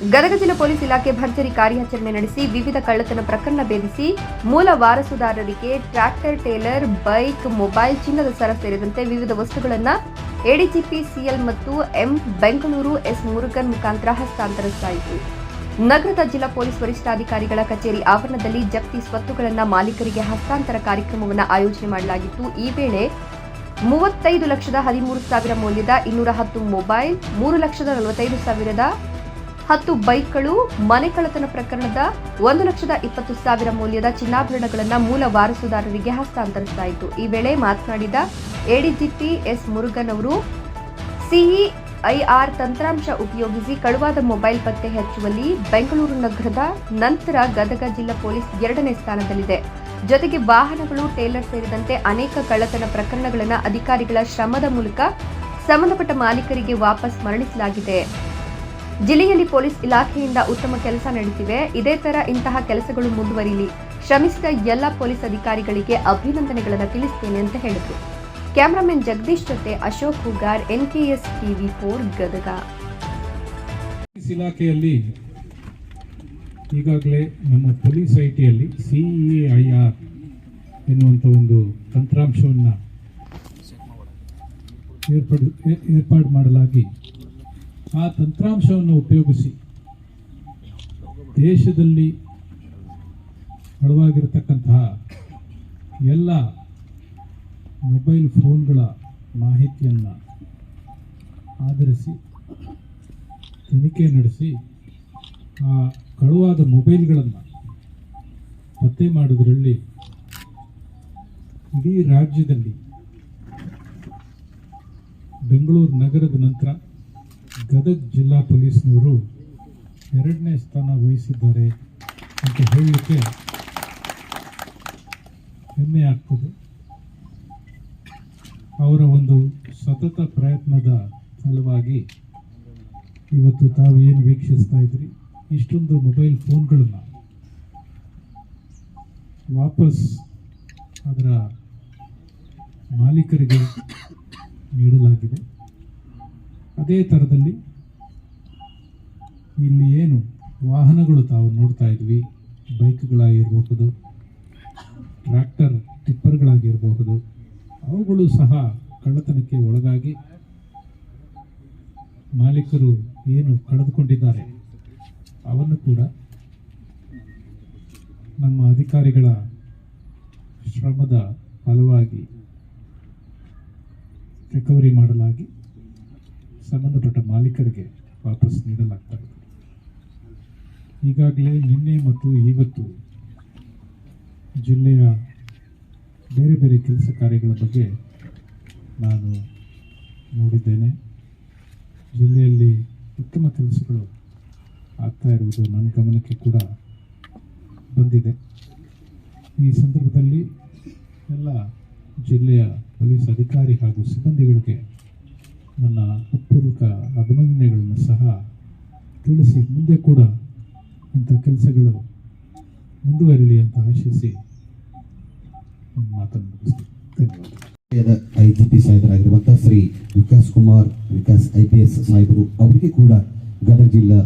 ಗದಗ ಜಿಲ್ಲಾ ಪೊಲೀಸ್ ಇಲಾಖೆ ಭರ್ಜರಿ ಕಾರ್ಯಾಚರಣೆ ನಡೆಸಿ ವಿವಿಧ ಕಳ್ಳತನ ಪ್ರಕರಣ ಭೇದಿಸಿ ಮೂಲ ವಾರಸುದಾರರಿಗೆ ಟ್ರ್ಯಾಕ್ಟರ್, ಟೇಲರ್, ಬೈಕ್, ಮೊಬೈಲ್, ಚಿನ್ನದ ಸರ ಸೇರಿದಂತೆ ವಿವಿಧ ವಸ್ತುಗಳನ್ನು ಎಡಿಜಿಪಿ ಸಿಎಲ್ ಮತ್ತು ಎಂ ಬೆಂಗಳೂರು ಎಸ್ ಮುರುಗನ್ ಮುಖಾಂತರ ಹಸ್ತಾಂತರಿಸಲಾಯಿತು. ನಗರದ ಜಿಲ್ಲಾ ಪೊಲೀಸ್ ವರಿಷ್ಠಾಧಿಕಾರಿಗಳ ಕಚೇರಿ ಆವರಣದಲ್ಲಿ ಜಪ್ತಿ ಸ್ವತ್ತುಗಳನ್ನು ಮಾಲೀಕರಿಗೆ ಹಸ್ತಾಂತರ ಕಾರ್ಯಕ್ರಮವನ್ನು ಆಯೋಜನೆ ಮಾಡಲಾಗಿತ್ತು. ಈ ವೇಳೆ ಮೂವತ್ತೈದು ಲಕ್ಷದ ಹದಿಮೂರು ಸಾವಿರ ಮೌಲ್ಯದ ಇನ್ನೂರ ಹತ್ತು ಮೊಬೈಲ್, ಮೂರು ಲಕ್ಷದ ನಲವತ್ತೈದು ಸಾವಿರದ ಹತ್ತು ಬೈಕ್ಗಳು ಮನೆ ಕಳ್ಳತನ ಪ್ರಕರಣದ ಒಂದು ಲಕ್ಷದ ಇಪ್ಪತ್ತು ಸಾವಿರ ಮೌಲ್ಯದ ಚಿನ್ನಾಭರಣಗಳನ್ನು ಮೂಲ ವಾರಸುದಾರರಿಗೆ ಹಸ್ತಾಂತರಿಸಲಾಯಿತು ಈ ವೇಳೆ ಮಾತನಾಡಿದ ಎಡಿಜಿಪಿ ಎಸ್ ಮುರುಗನ್ ಅವರು ಸಿಇಐಆರ್ ತಂತ್ರಾಂಶ ಉಪಯೋಗಿಸಿ ಕಳುವಾದ ಮೊಬೈಲ್ ಪತ್ತೆ ಹಚ್ಚುವಲ್ಲಿ ಬೆಂಗಳೂರು ನಗರದ ನಂತರ ಗದಗ ಜಿಲ್ಲಾ ಪೊಲೀಸ್ ಎರಡನೇ ಸ್ಥಾನದಲ್ಲಿದೆ. ಜೊತೆಗೆ ವಾಹನಗಳು, ಟೇಲರ್ ಸೇರಿದಂತೆ ಅನೇಕ ಕಳ್ಳತನ ಪ್ರಕರಣಗಳನ್ನು ಅಧಿಕಾರಿಗಳ ಶ್ರಮದ ಮೂಲಕ ಸಂಬಂಧಪಟ್ಟ ಮಾಲೀಕರಿಗೆ ವಾಪಸ್ ಮರಳಿಸಲಾಗಿದೆ. ಜಿಲ್ಲೆಯಲ್ಲಿ ಪೊಲೀಸ್ ಇಲಾಖೆಯಿಂದ ಉತ್ತಮ ಕೆಲಸ ನಡೆಸಿವೆ ಇದೇ ತರ ಇಂತಹ ಕೆಲಸಗಳು ಮುಂದುವರಿಯಲಿ ಶ್ರಮಿಸಿದ ಎಲ್ಲ ಪೊಲೀಸ್ ಅಧಿಕಾರಿಗಳಿಗೆ ಅಭಿನಂದನೆಗಳನ್ನು ತಿಳಿಸ್ತೇನೆ ಅಂತ ಹೇಳಿದರು. ಕ್ಯಾಮರಾಮನ್ ಜಗದೀಶ್ ಜೊತೆ Ashok Hugar, N K S TV four, Gadag. ಇಲಾಖೆಯಲ್ಲಿ ಈಗಾಗಲೇ ನಮ್ಮ ಪೊಲೀಸ್ ಐ ಟಿಯಲ್ಲಿ ಐ ಎನ್ನುವಂಥ ಒಂದು ತಂತ್ರಾಂಶವನ್ನು ಏರ್ಪಡು ಏರ್ಪಾಡು ಮಾಡಲಾಗಿ ಆ ತಂತ್ರಾಂಶವನ್ನು ಉಪಯೋಗಿಸಿ ದೇಶದಲ್ಲಿ ಅಳವಾಗಿರತಕ್ಕಂತಹ ಎಲ್ಲ ಮೊಬೈಲ್ ಫೋನ್ಗಳ ಮಾಹಿತಿಯನ್ನು ಆಧರಿಸಿ, ತನಿಖೆ ನಡೆಸಿ, ಆ ಕಳುವಾದ ಮೊಬೈಲ್ಗಳನ್ನು ಪತ್ತೆ ಮಾಡೋದರಲ್ಲಿ ಇಡೀ ರಾಜ್ಯದಲ್ಲಿ ಬೆಂಗಳೂರು ನಗರದ ನಂತರ ಗದಗ ಜಿಲ್ಲಾ ಪೊಲೀಸ್ನವರು ಎರಡನೇ ಸ್ಥಾನ ವಹಿಸಿದ್ದಾರೆ ಅಂತ ಹೇಳಲಿಕ್ಕೆ ಹೆಮ್ಮೆ ಆಗ್ತದೆ. ಅವರ ಒಂದು ಸತತ ಪ್ರಯತ್ನದ ಫಲವಾಗಿ ಇವತ್ತು ತಾವು ಏನು ವೀಕ್ಷಿಸ್ತಾ ಇದ್ರಿ? ಇಷ್ಟೊಂದು ಮೊಬೈಲ್ ಫೋನ್ಗಳನ್ನು ವಾಪಸ್ ಅದರ ಮಾಲೀಕರಿಗೆ ನೀಡಲಾಗಿದೆ. ಅದೇ ಥರದಲ್ಲಿ ಇಲ್ಲಿ ಏನು ವಾಹನಗಳು ತಾವು ನೋಡ್ತಾ ಇದ್ವಿ. ಬೈಕ್ಗಳಾಗಿರಬಹುದು, ಟ್ರ್ಯಾಕ್ಟರ್, ಟಿಪ್ಪರ್ಗಳಾಗಿರಬಹುದು, ಅವುಗಳು ಸಹ ಕಳ್ಳತನಕ್ಕೆ ಒಳಗಾಗಿ ಮಾಲೀಕರು ಏನು ಕಳೆದುಕೊಂಡಿದ್ದಾರೆ. ಅವನ್ನು ಕೂಡ ನಮ್ಮ ಅಧಿಕಾರಿಗಳ ಶ್ರಮದ ಫಲವಾಗಿ ರಿಕವರಿ ಮಾಡಲಾಗಿ ಸಂಬಂಧಪಟ್ಟ ಮಾಲೀಕರಿಗೆ ವಾಪಸ್ ನೀಡಲಾಗ್ತಾ ಇದೆ ಈಗಾಗಲೇ ನಿನ್ನೆ ಮತ್ತು ಇವತ್ತು ಜಿಲ್ಲೆಯ ಬೇರೆ ಬೇರೆ ಕೆಲಸ ಕಾರ್ಯಗಳ ಬಗ್ಗೆ ನಾನು ನೋಡಿದ್ದೇನೆ. ಜಿಲ್ಲೆಯಲ್ಲಿ ಉತ್ತಮ ಕೆಲಸಗಳು ಆಗ್ತಾ ಇರುವುದು ನನ್ನ ಗಮನಕ್ಕೆ ಕೂಡ ಬಂದಿದೆ. ಈ ಸಂದರ್ಭದಲ್ಲಿ ಎಲ್ಲ ಜಿಲ್ಲೆಯ ಪೊಲೀಸ್ ಅಧಿಕಾರಿ ಹಾಗೂ ಸಿಬ್ಬಂದಿಗಳಿಗೆ ನನ್ನ ಹೃತ್ಪೂರ್ವಕ ಅಭಿನಂದನೆಗಳನ್ನು ಸಹ ತಿಳಿಸಿ ಮುಂದೆ ಕೂಡ ಇಂಥ ಕೆಲಸಗಳು ಮುಂದುವರಿಲಿ ಅಂತ ಆಶಿಸಿ ಮಾತನ್ನು ಧನ್ಯವಾದ IGP ಸಾಹೇಬರಾಗಿರುವಂತಹ Shri Vikas Kumar, Vikas I P S ಸಾಹೇಬರು ಅವರಿಗೆ ಕೂಡ ಗದಗ ಜಿಲ್ಲಾ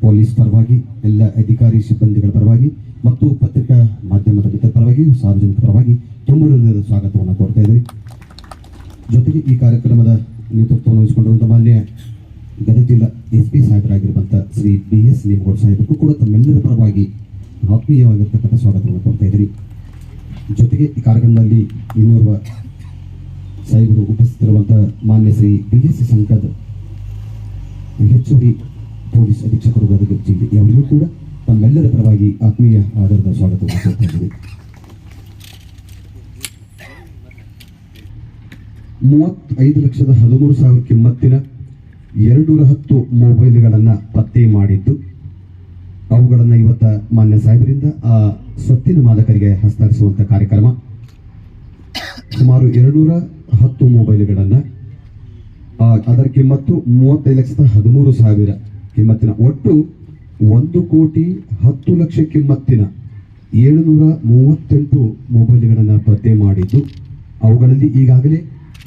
ಪೊಲೀಸ್ ಪರವಾಗಿ, ಎಲ್ಲ ಅಧಿಕಾರಿ ಸಿಬ್ಬಂದಿಗಳ ಪರವಾಗಿ ಮತ್ತು ಪತ್ರಿಕಾ ಮಾಧ್ಯಮದ ಜೊತೆ ಪರವಾಗಿ ಸಾರ್ವಜನಿಕ ಪರವಾಗಿ ತುಂಬ ಸ್ವಾಗತವನ್ನು ಕೋರ್ತಾ ಜೊತೆಗೆ ಈ ಕಾರ್ಯಕ್ರಮದ ನೇತೃತ್ವವನ್ನು ವಹಿಸಿಕೊಂಡಿರುವಂತಹ ಮಾನ್ಯ ಗದಗ ಜಿಲ್ಲಾ ಎಸ್ ಪಿ ಸಾಹೇಬರಾಗಿರುವಂಥ ಶ್ರೀ ಬಿ ಎಸ್ ನೇಮಗೌಡ ಸಾಹೇಬರು ಕೂಡ ತಮ್ಮೆಲ್ಲರ ಪರವಾಗಿ ಆತ್ಮೀಯವಾಗಿರ್ತಕ್ಕಂಥ ಸ್ವಾಗತವನ್ನು ಕೊಡ್ತಾ ಇದ್ದೀನಿ. ಜೊತೆಗೆ ಈ ಕಾರ್ಯಕ್ರಮದಲ್ಲಿ ಇನ್ನೋರ್ವ ಸಾಹೇಬರು ಉಪಸ್ಥಿತರುವಂತಹ ಮಾನ್ಯ ಶ್ರೀ ಬಿ ಎಸ್ ಸಂಕದ್ ಹೆಚ್ಚುವರಿ ಪೊಲೀಸ್ ಅಧೀಕ್ಷಕರು ಗದಗ ಜಿಲ್ಲೆ ಅವರಿಗೂ ಕೂಡ ತಮ್ಮೆಲ್ಲರ ಪರವಾಗಿ ಆತ್ಮೀಯ ಆಧಾರದ ಸ್ವಾಗತವನ್ನು ಕೊಡ್ತಾ ಇದ್ದೀವಿ ಮೂವತ್ತೈದು ಲಕ್ಷದ ಹದಿಮೂರು ಸಾವಿರ ಕಿಮ್ಮತ್ತಿನ ಎರಡುನೂರ ಹತ್ತು ಮೊಬೈಲ್ಗಳನ್ನು ಪತ್ತೆ ಮಾಡಿದ್ದು, ಅವುಗಳನ್ನು ಇವತ್ತ ಮಾನ್ಯ ಸಾಹೇಬರಿಂದ ಆ ಸ್ವತ್ತಿನ ಮಾದಕರಿಗೆ ಹಸ್ತರಿಸುವಂಥ ಕಾರ್ಯಕ್ರಮ. ಸುಮಾರು ಎರಡುನೂರ ಹತ್ತು ಮೊಬೈಲ್ಗಳನ್ನು ಅದರ ಕಿಮ್ಮತ್ತು ಮೂವತ್ತೈದು ಲಕ್ಷದ ಹದಿಮೂರು ಸಾವಿರ ಕಿಮ್ಮತ್ತಿನ, ಒಟ್ಟು ಒಂದು ಕೋಟಿ ಹತ್ತು ಲಕ್ಷ ಕಿಮ್ಮತ್ತಿನ ಏಳುನೂರ ಮೂವತ್ತೆಂಟು ಮೊಬೈಲ್ಗಳನ್ನು ಪತ್ತೆ ಮಾಡಿದ್ದು, ಅವುಗಳಲ್ಲಿ ಈಗಾಗಲೇ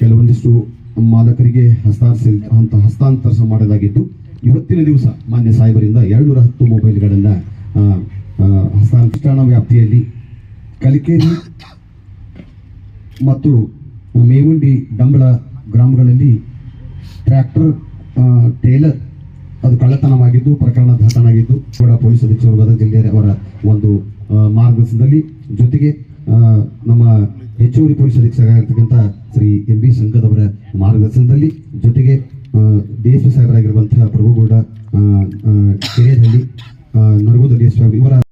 ಕೆಲವೊಂದಿಷ್ಟು ಮಾದಕರಿಗೆ ಹಸ್ತಾಂತರಿಸಿ ಅಂತ ಹಸ್ತಾಂತರ ಮಾಡಲಾಗಿದ್ದು, ಇವತ್ತಿನ ದಿವಸ ಮಾನ್ಯ ಸಾಹೇಬರಿಂದ ಎರಡುನೂರ ಹತ್ತು ಮೊಬೈಲ್ಗಳನ್ನು ಹಸ್ತಾಂತರಣ ವ್ಯಾಪ್ತಿಯಲ್ಲಿ ಕಲಿಕೇರಿ ಮತ್ತು ಮೇವುಂಡಿ ಡಂಬಳ ಗ್ರಾಮಗಳಲ್ಲಿ ಟ್ರ್ಯಾಕ್ಟರ್ ಟೇಲರ್ ಅದು ಕಳ್ಳತನವಾಗಿದ್ದು, ಪ್ರಕರಣ ದಾಖಲಾಗಿದ್ದು, ಕೂಡ ಪೊಲೀಸ್ ಅಧೀಕ್ಷಕರು ಗದಗ ಜಿಲ್ಲೆಯವರ ಒಂದು ಮಾರ್ಗದರ್ಶನದಲ್ಲಿ ಜೊತೆಗೆ ನಮ್ಮ ಹೆಚ್ಚುವರಿ ಪೊಲೀಸ್ ಅಧೀಕ್ಷಕರಾಗಿರ್ತಕ್ಕಂಥ ಎಂ ಬಿ ಸಂಗದವರ ಮಾರ್ಗದರ್ಶನದಲ್ಲಿ ಜೊತೆಗೆ ದೇಶ ಸಾಹೇಬರಾಗಿರುವಂತಹ ಪ್ರಭುಗೌಡ ಕೆರೆಯಲ್ಲಿ ನರಗೋದ ದೇಶ ಇವರ